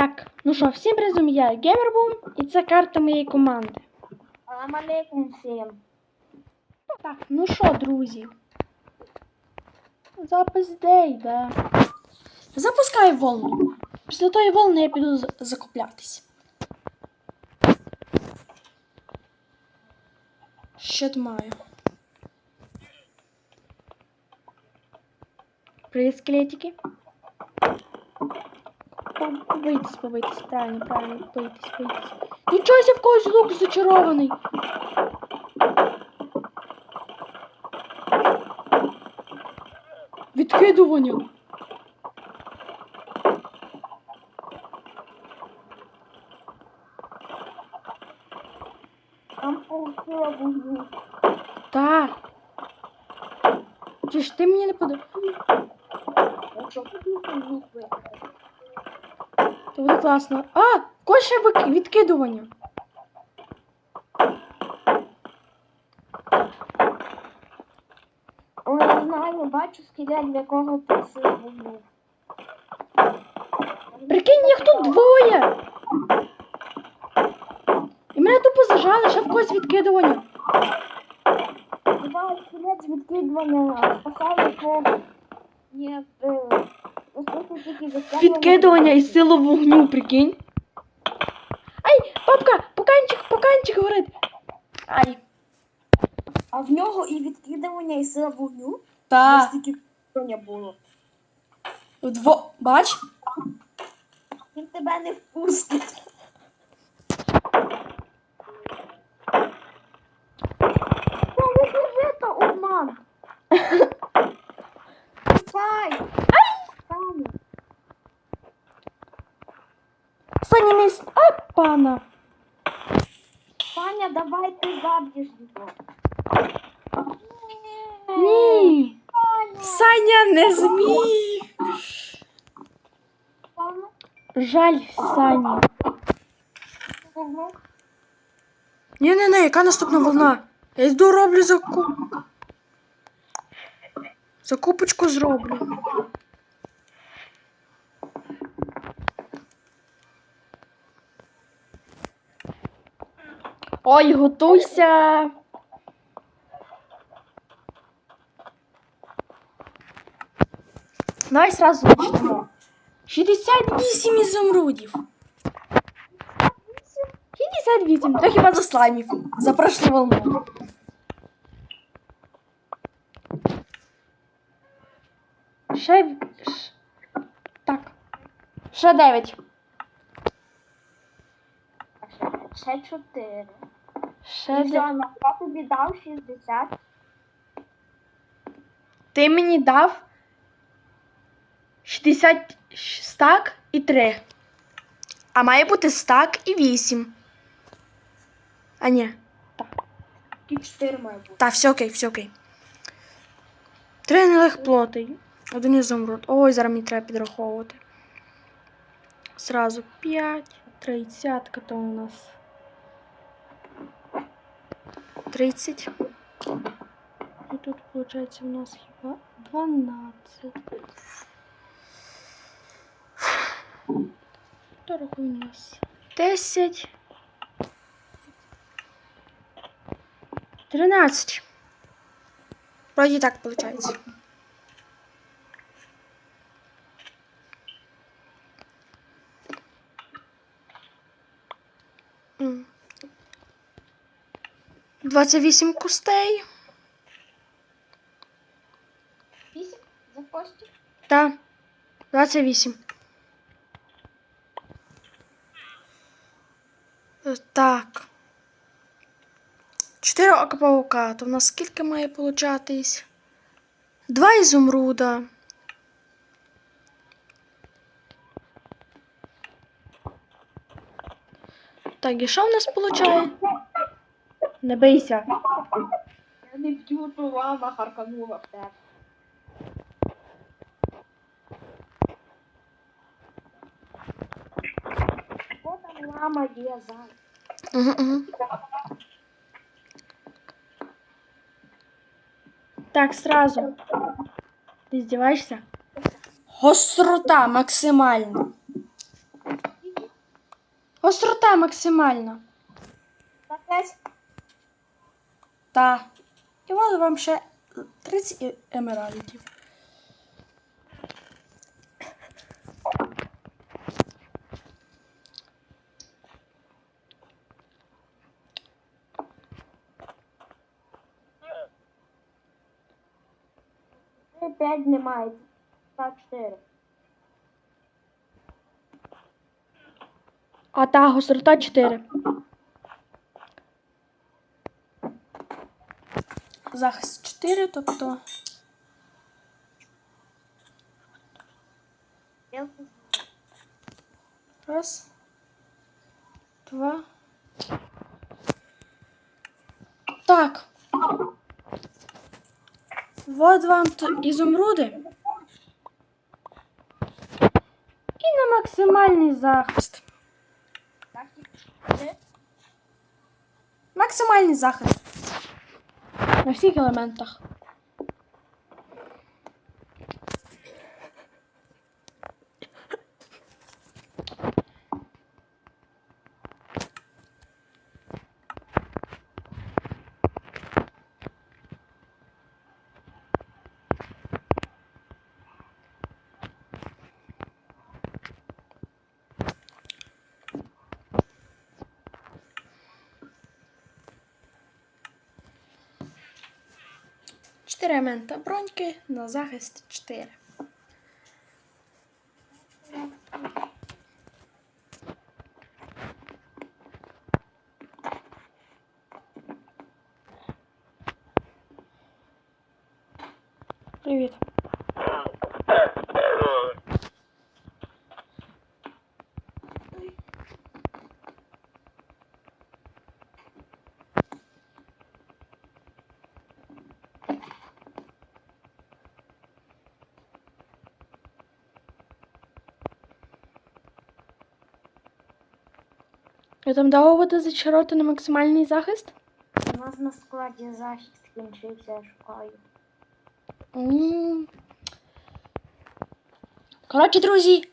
Так, ну що, всім разом я Геймербум, і це карта моєї команди. Салам алейкум всім. Так, ну що, друзі? Запис де йде. Запускай волну. Після тої волни я піду закуплятись. Що маю? Привіт, скелетики. Побийтесь, побийтесь, правильно, правильно, побийтесь, побийтесь. Нічого себе в когось лук зачарований. Відкидування. Там полетіла вуглю. Та. Чи ж ти мені не подобаєш? Це буде класно. А! Коше вик- відкидування. Ой, я знаю, бачу скелет, в якого просив вуглю. Прикинь, їх тут двоє. І мене тупо зажали, ще в когось відкидування. Буває скелет відкидування спасає по... Ні, тільки. Відкидування і силу вогню, прикинь. Ай, папка, поканчик, поканчик говорить. Ай. А в нього і відкидування, і сила вогню. Та. Настільки відкидування було. Дво... Бач? Він тебе не впустить. Та не кажи то обман. Фай. Фай. Саня не... с- А, пана. Фаня, давай ти заб'єш його. Ні. Саня не зміг. Жаль. Ого. Ні, не, не, яка наступна волна? Я йду роблю закуп. Закупочку зроблю. Ой, готуйся. Давай сразу почнемо. 68 ізумрудів. 58. То хіба за слаймів. За прошлу волну. Ще... ш- Так. Ще 9. А ще- Ще чотири. Ще І 9. я тобі дав 60. Ти мені дав 60 стак і 3. А має бути стак і 8. А ні. Так. І 4 має бути. Так, все окей, все окей. Три нелих плоти. Один ізумруд. Ой, зараз мені треба підраховувати. Сразу 5, тридцятка то у нас. 30. І тут, виходить, у нас хіба 12. То рахуй у нас 10. 13. Вроде так получается. 28 кустей. 8 за кості. Да. 28. Е, Так. 4 ока паука. То в нас скільки має получатись? Два ізумруда. Так, і що в нас виходить? Не бийся. Я не б'ю, то лама харканула в тебе. Що там лама є зараз? Угу, угу. Так, сразу. Ты издеваешься? Гострота максимальна. Гострота максимальна. На 5. Та. І от вам ще 30 е- емеральдів. 5 немає. Так, 4. А та гострота 4. Захист 4, тобто. Раз. Два. Так. Вот вам ізумруди. І на максимальний захист. Так, 4. Максимальний захист. na wszystkich elementach. 4 елемента броньки на захист 4. Привіт. Ви там дало буде зачароти на максимальний захист? У нас на складі захист кінчився, я шукаю. М. Коротше, друзі,